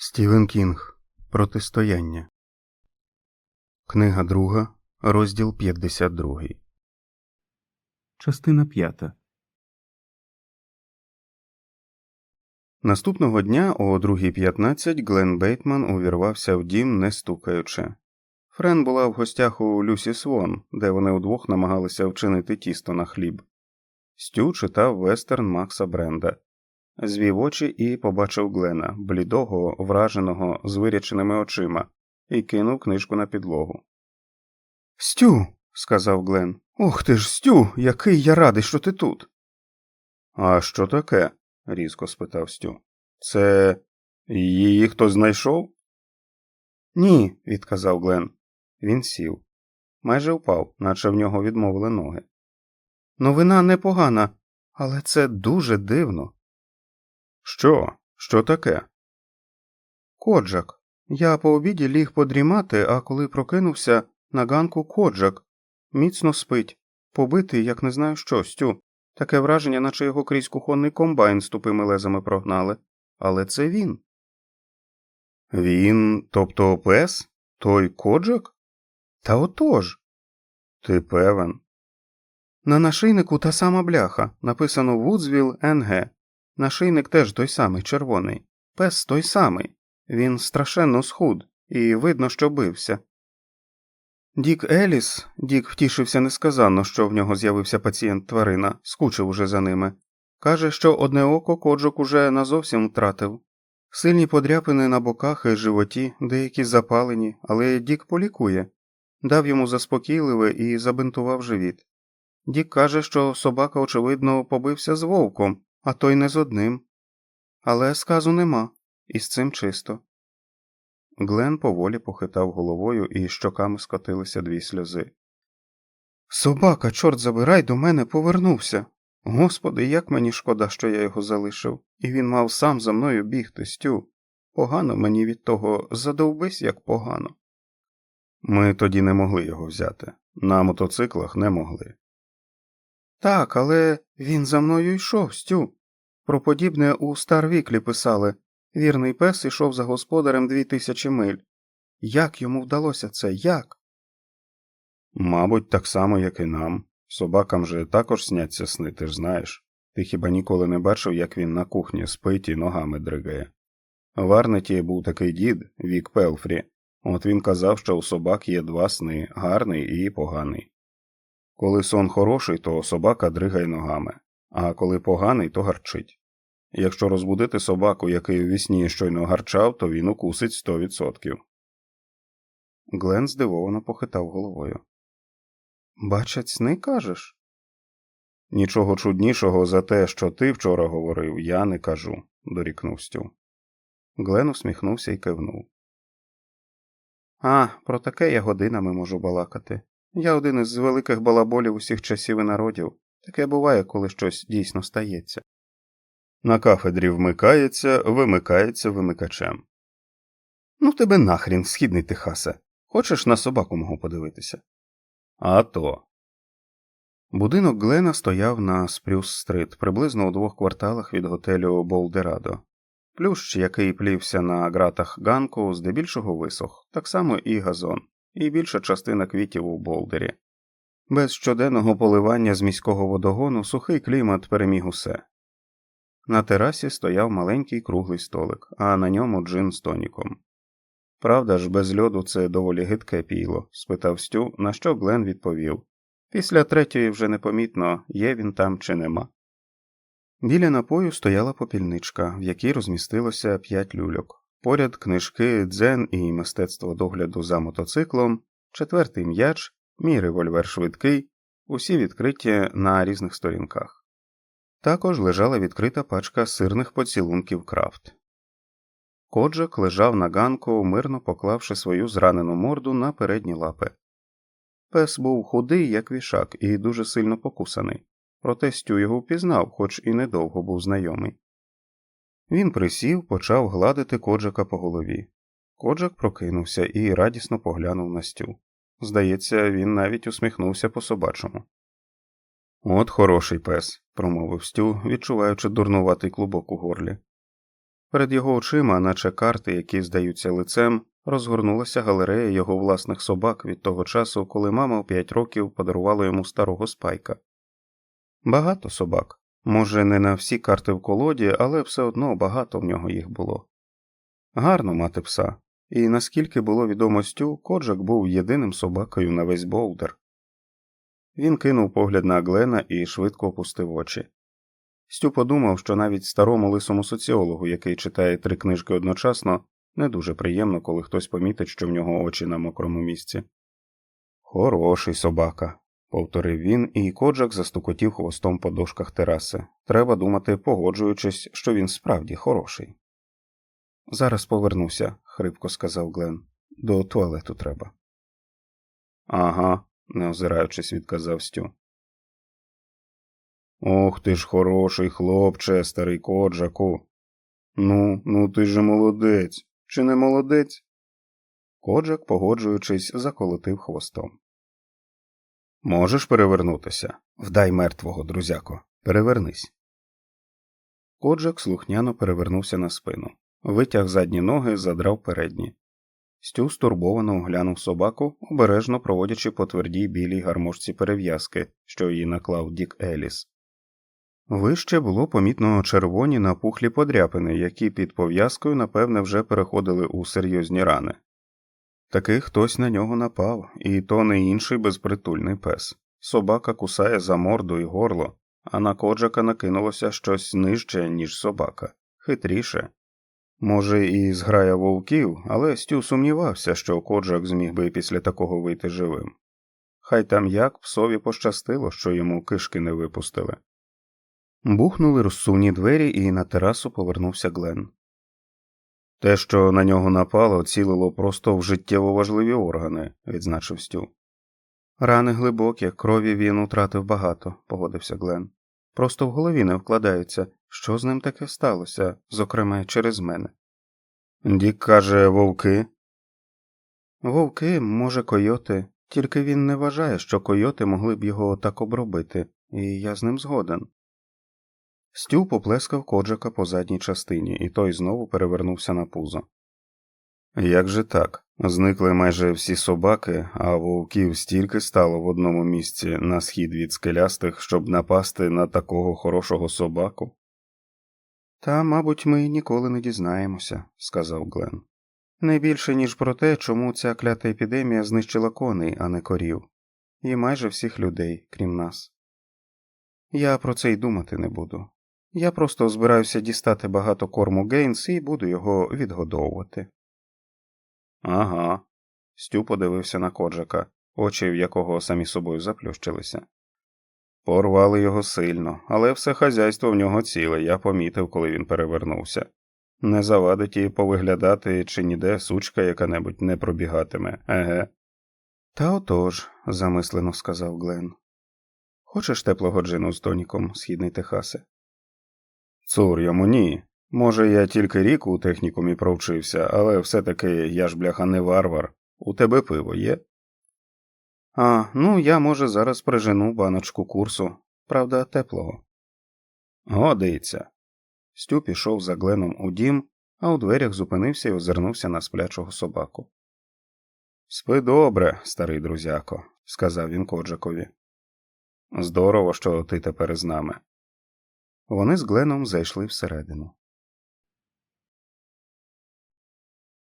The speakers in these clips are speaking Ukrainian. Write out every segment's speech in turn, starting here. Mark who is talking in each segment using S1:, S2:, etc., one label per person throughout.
S1: Стівен Кінг Протистояння. Книга друга, розділ 52. Частина п'ята. Наступного дня о 2.15 Глен Бейтман увірвався в дім, не стукаючи. Френ була в гостях у Люсі Свон, де вони удвох намагалися вчинити тісто на хліб. Стю читав вестерн Макса Бренда звів очі і побачив Глена, блідого, враженого, з виряченими очима, і кинув книжку на підлогу. Стю. сказав Глен. Ох ти ж, Стю, який я радий, що ти тут. А що таке? різко спитав Стю. Це її хтось знайшов? Ні, відказав Глен. Він сів. Майже впав, наче в нього відмовили ноги. Новина непогана, але це дуже дивно. Що? Що таке? Коджак. Я по обіді ліг подрімати, а коли прокинувся на ганку коджак. Міцно спить, побитий, як не знаю що, Стю. Таке враження, наче його крізь кухонний комбайн з тупими лезами прогнали. Але це він. Він, тобто пес? Той коджак? Та отож. Ти певен. На нашийнику та сама бляха, написано Вудзвіл НГ. Нашийник теж той самий червоний, пес той самий, він страшенно схуд, і видно, що бився. Дік Еліс, Дік втішився несказанно, що в нього з'явився пацієнт тварина, скучив уже за ними. Каже, що одне око коджок уже назовсім втратив. Сильні подряпини на боках і животі, деякі запалені, але Дік полікує, дав йому заспокійливе і забинтував живіт. Дік каже, що собака, очевидно, побився з вовком а то й не з одним. Але сказу нема, і з цим чисто. Глен поволі похитав головою, і щоками скотилися дві сльози. Собака, чорт забирай, до мене повернувся. Господи, як мені шкода, що я його залишив, і він мав сам за мною бігти, Стю. Погано мені від того задовбись, як погано. Ми тоді не могли його взяти. На мотоциклах не могли. Так, але він за мною йшов, Стю. Про подібне у Старвіклі писали вірний пес ішов за господарем дві тисячі миль. Як йому вдалося це? Як? Мабуть, так само, як і нам. Собакам же також сняться сни, ти ж знаєш. Ти хіба ніколи не бачив, як він на кухні спить і ногами дригає. В був такий дід, Вік Пелфрі. От він казав, що у собак є два сни гарний і поганий. Коли сон хороший, то собака дригає ногами, а коли поганий, то гарчить. Якщо розбудити собаку, який у вісні щойно гарчав, то він укусить сто відсотків. Глен здивовано похитав головою. Бачать сни, кажеш? Нічого чуднішого за те, що ти вчора говорив, я не кажу, дорікнув Стю. Глен усміхнувся і кивнув. А, про таке я годинами можу балакати. Я один із великих балаболів усіх часів і народів. Таке буває, коли щось дійсно стається. На кафедрі вмикається, вимикається вимикачем. Ну, тебе нахрін, східний Техасе. Хочеш на собаку мого подивитися? А то. Будинок Глена стояв на Спрюс стрит, приблизно у двох кварталах від готелю Болдерадо. Плющ, який плівся на ґратах ганку, здебільшого висох, так само і газон, і більша частина квітів у болдері. Без щоденного поливання з міського водогону сухий клімат переміг усе. На терасі стояв маленький круглий столик, а на ньому джин з тоніком. Правда ж, без льоду це доволі гидке пійло? спитав Стю, на що Глен відповів. Після третьої вже непомітно, є він там чи нема. Біля напою стояла попільничка, в якій розмістилося п'ять люльок. Поряд книжки, дзен і мистецтво догляду за мотоциклом, четвертий м'яч, мій револьвер швидкий, усі відкриті на різних сторінках. Також лежала відкрита пачка сирних поцілунків крафт. Коджак лежав на ганку, мирно поклавши свою зранену морду на передні лапи. Пес був худий, як вішак, і дуже сильно покусаний, проте Стю його впізнав, хоч і недовго був знайомий. Він присів, почав гладити коджака по голові. Коджак прокинувся і радісно поглянув на Стю. Здається, він навіть усміхнувся по собачому. От хороший пес, промовив Стю, відчуваючи дурнуватий клубок у горлі. Перед його очима, наче карти, які здаються лицем, розгорнулася галерея його власних собак від того часу, коли мама в п'ять років подарувала йому старого спайка. Багато собак. Може, не на всі карти в колоді, але все одно багато в нього їх було. Гарно мати пса, і наскільки було відомо Стю, Коджак був єдиним собакою на весь болдер. Він кинув погляд на Глена і швидко опустив очі. Стю подумав, що навіть старому лисому соціологу, який читає три книжки одночасно, не дуже приємно, коли хтось помітить, що в нього очі на мокрому місці. Хороший собака, повторив він, і Коджак застукотів хвостом по дошках тераси. Треба думати, погоджуючись, що він справді хороший. Зараз повернуся, хрипко сказав Глен. До туалету треба. Ага, не озираючись, відказав Стю. Ох ти ж хороший хлопче, старий коджаку. Ну, ну ти же молодець, чи не молодець? Коджак, погоджуючись, заколотив хвостом. Можеш перевернутися? Вдай мертвого, друзяко, перевернись. Коджак слухняно перевернувся на спину, витяг задні ноги, задрав передні. Стю стурбовано оглянув собаку, обережно проводячи по твердій білій гармошці перев'язки, що її наклав Дік Еліс. Вище було помітно червоні напухлі подряпини, які під пов'язкою, напевне, вже переходили у серйозні рани. Таки хтось на нього напав, і то не інший безпритульний пес. Собака кусає за морду і горло, а на коджака накинулося щось нижче, ніж собака, хитріше. Може, і зграя вовків, але Стю сумнівався, що коджак зміг би після такого вийти живим. Хай там як псові пощастило, що йому кишки не випустили. Бухнули розсувні двері, і на терасу повернувся Глен. Те, що на нього напало, цілило просто в життєво важливі органи, відзначив Стю. Рани глибокі, крові він утратив багато, погодився Глен. Просто в голові не вкладається, що з ним таке сталося, зокрема через мене. Дік каже вовки. Вовки, може, койоти, тільки він не вважає, що койоти могли б його так обробити, і я з ним згоден. Стю поплескав коджака по задній частині, і той знову перевернувся на пузо. Як же так? Зникли майже всі собаки, а вовків стільки стало в одному місці на схід від скелястих, щоб напасти на такого хорошого собаку? Та, мабуть, ми ніколи не дізнаємося, сказав Глен. Не більше, ніж про те, чому ця клята епідемія знищила коней, а не корів, і майже всіх людей, крім нас. Я про це й думати не буду. Я просто збираюся дістати багато корму Гейнс і буду його відгодовувати. Ага. Стю подивився на коджака, очі в якого самі собою заплющилися. Порвали його сильно, але все хазяйство в нього ціле, я помітив, коли він перевернувся. Не завадить і повиглядати, чи ніде сучка яка небудь не пробігатиме, еге. Та отож, замислено сказав Глен. Хочеш теплого джину з тоніком, східний Техасе? Цур йому ні. Може, я тільки рік у технікумі провчився, але все таки я ж бляха не варвар. У тебе пиво є? А, ну я, може, зараз прижену баночку курсу, правда, теплого. Годиться. Стю пішов за Гленом у дім, а у дверях зупинився і озирнувся на сплячого собаку. Спи добре, старий друзяко, сказав він Коджакові. Здорово, що ти тепер з нами. Вони з Гленом зайшли всередину.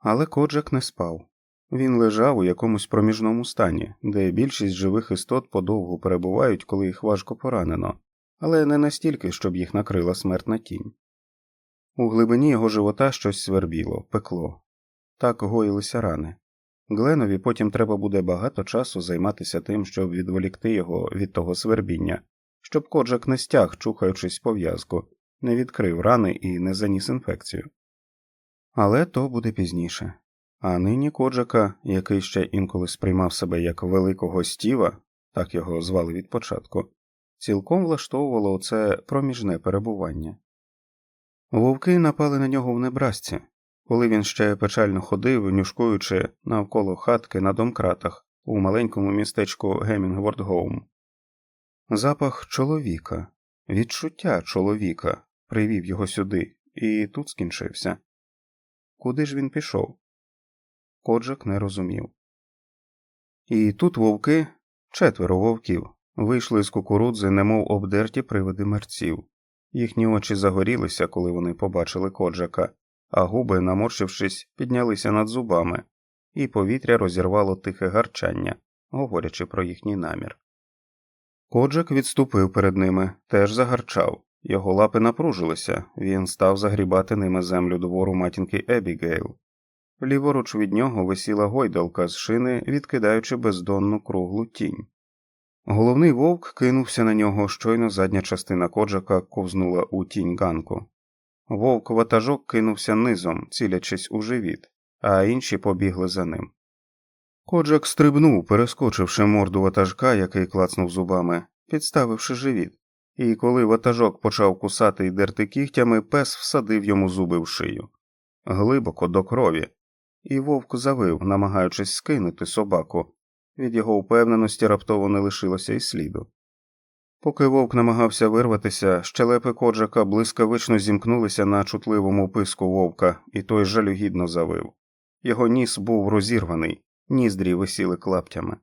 S1: Але Коджак не спав. Він лежав у якомусь проміжному стані, де більшість живих істот подовго перебувають, коли їх важко поранено, але не настільки, щоб їх накрила смертна тінь. У глибині його живота щось свербіло, пекло. Так гоїлися рани. Гленові потім треба буде багато часу займатися тим, щоб відволікти його від того свербіння, щоб коджак не стяг, чухаючись пов'язку, не відкрив рани і не заніс інфекцію. Але то буде пізніше. А нині коджака, який ще інколи сприймав себе як великого стіва, так його звали від початку, цілком влаштовувало оце проміжне перебування. Вовки напали на нього в небрасці, коли він ще печально ходив, нюшкуючи навколо хатки на домкратах у маленькому містечку Гемінгвордгоум. Запах чоловіка, відчуття чоловіка привів його сюди, і тут скінчився. Куди ж він пішов? Коджак не розумів. І тут вовки, четверо вовків, вийшли з кукурудзи, немов обдерті привиди мерців. Їхні очі загорілися, коли вони побачили коджака, а губи, наморщившись, піднялися над зубами, і повітря розірвало тихе гарчання, говорячи про їхній намір. Коджак відступив перед ними, теж загарчав. Його лапи напружилися, він став загрібати ними землю двору матінки Ебігейл. Ліворуч від нього висіла гойдалка з шини, відкидаючи бездонну круглу тінь. Головний вовк кинувся на нього, щойно задня частина коджака ковзнула у тінь ганку. Вовк ватажок кинувся низом, цілячись у живіт, а інші побігли за ним. Коджак стрибнув, перескочивши морду ватажка, який клацнув зубами, підставивши живіт, і коли ватажок почав кусати й дерти кігтями, пес всадив йому зуби в шию. Глибоко до крові, і вовк завив, намагаючись скинути собаку. Від його впевненості раптово не лишилося й сліду. Поки вовк намагався вирватися, щелепи коджака блискавично зімкнулися на чутливому писку вовка, і той жалюгідно завив. Його ніс був розірваний, ніздрі висіли клаптями.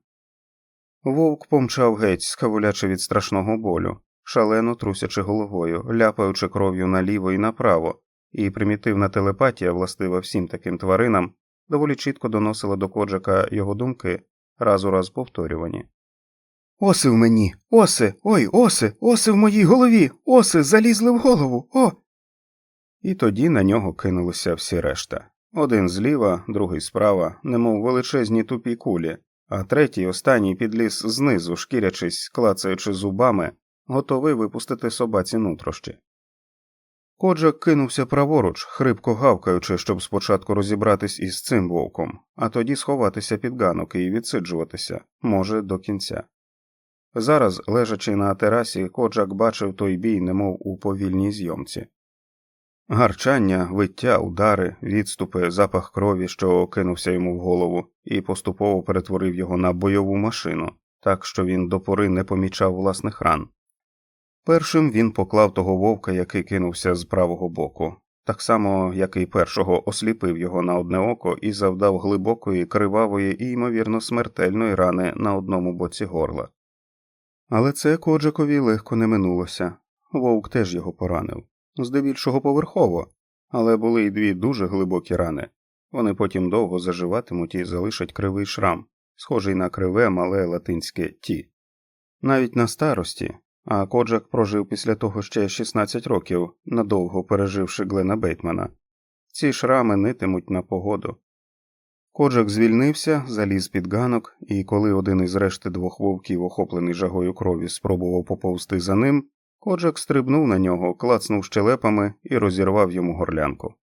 S1: Вовк помчав геть, скавулячи від страшного болю, шалено трусячи головою, ляпаючи кров'ю наліво і направо, і примітивна телепатія, властива всім таким тваринам, доволі чітко доносила до коджака його думки, раз у раз повторювані. Оси в мені, оси, ой, оси, оси в моїй голові, оси залізли в голову, о. І тоді на нього кинулися всі решта. Один зліва, другий справа, немов величезні тупі кулі, а третій, останній підліз знизу, шкірячись, клацаючи зубами, готовий випустити собаці нутрощі. Коджак кинувся праворуч, хрипко гавкаючи, щоб спочатку розібратись із цим вовком, а тоді сховатися під ганок і відсиджуватися, може, до кінця. Зараз, лежачи на терасі, Коджак бачив той бій, немов у повільній зйомці. Гарчання, виття, удари, відступи, запах крові, що кинувся йому в голову, і поступово перетворив його на бойову машину, так що він до пори не помічав власних ран. Першим він поклав того вовка, який кинувся з правого боку, так само, як і першого осліпив його на одне око і завдав глибокої, кривавої і, ймовірно, смертельної рани на одному боці горла. Але це Коджакові легко не минулося вовк теж його поранив, здебільшого поверхово, але були й дві дуже глибокі рани. Вони потім довго заживатимуть і залишать кривий шрам, схожий на криве мале латинське ті. Навіть на старості, а Коджак прожив після того ще 16 років, надовго переживши Глена Бейтмана. Ці шрами нитимуть на погоду. Коджак звільнився, заліз під ганок, і коли один із решти двох вовків, охоплений жагою крові, спробував поповзти за ним, Коджак стрибнув на нього, клацнув щелепами і розірвав йому горлянку.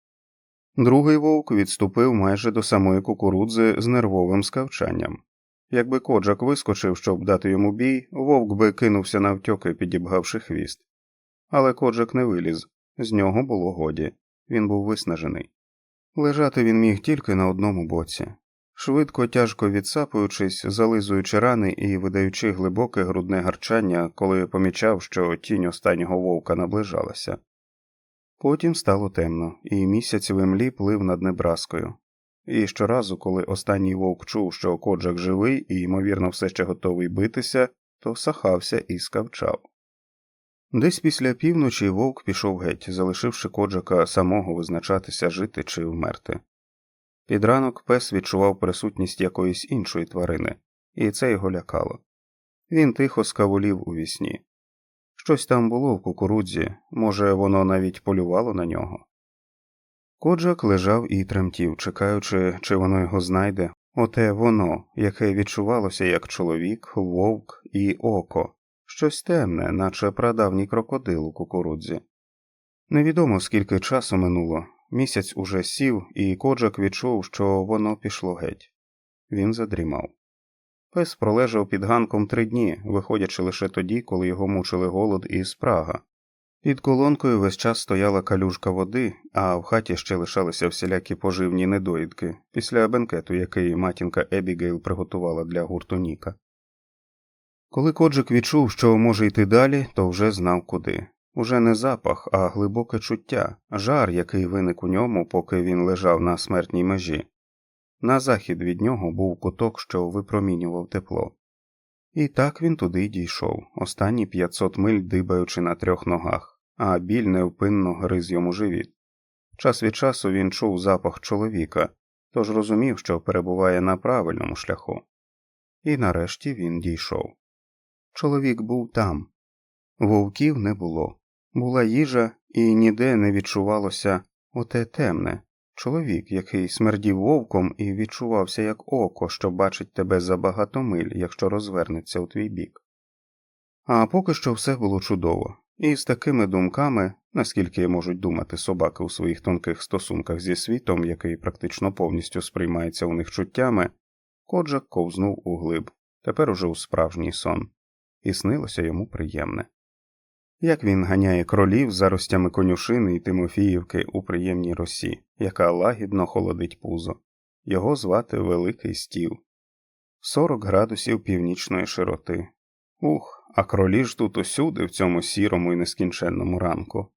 S1: Другий вовк відступив майже до самої кукурудзи з нервовим скавчанням. Якби коджак вискочив, щоб дати йому бій, вовк би кинувся на навтьоки, підібгавши хвіст. Але коджак не виліз, з нього було годі, він був виснажений. Лежати він міг тільки на одному боці. Швидко, тяжко відсапуючись, зализуючи рани і видаючи глибоке грудне гарчання, коли помічав, що тінь останнього вовка наближалася. Потім стало темно, і місяць в імлі плив над Небраскою. І щоразу, коли останній вовк чув, що коджак живий і, ймовірно, все ще готовий битися, то сахався і скавчав. Десь після півночі вовк пішов геть, залишивши коджака самого визначатися жити чи вмерти. Під ранок пес відчував присутність якоїсь іншої тварини, і це його лякало. Він тихо скавулів у вісні. Щось там було в кукурудзі, може, воно навіть полювало на нього. Коджак лежав і тремтів, чекаючи, чи воно його знайде, оте воно, яке відчувалося як чоловік, вовк і око, щось темне, наче прадавній крокодил у кукурудзі. Невідомо скільки часу минуло, місяць уже сів, і коджак відчув, що воно пішло геть. Він задрімав. Пес пролежав під ганком три дні, виходячи лише тоді, коли його мучили голод і спрага. Під колонкою весь час стояла калюжка води, а в хаті ще лишалися всілякі поживні недоїдки після бенкету, який матінка Ебігейл приготувала для гурту Ніка. Коли коджик відчув, що може йти далі, то вже знав куди. Уже не запах, а глибоке чуття, жар, який виник у ньому, поки він лежав на смертній межі. На захід від нього був куток, що випромінював тепло. І так він туди й дійшов, останні 500 миль дибаючи на трьох ногах, а біль невпинно гриз йому живіт. Час від часу він чув запах чоловіка, тож розумів, що перебуває на правильному шляху. І нарешті він дійшов. Чоловік був там. Вовків не було. Була їжа, і ніде не відчувалося оте темне, чоловік, який смердів вовком і відчувався як око, що бачить тебе за багато миль, якщо розвернеться у твій бік. А поки що все було чудово, і з такими думками, наскільки можуть думати собаки у своїх тонких стосунках зі світом, який практично повністю сприймається у них чуттями, коджак ковзнув у глиб, тепер уже у справжній сон, і снилося йому приємне. Як він ганяє кролів за ростями конюшини і Тимофіївки у приємній росі, яка лагідно холодить пузо, його звати Великий Стів, 40 градусів північної широти. Ух, а кролі ж тут усюди в цьому сірому і нескінченному ранку.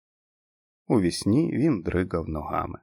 S1: Увісні він дригав ногами.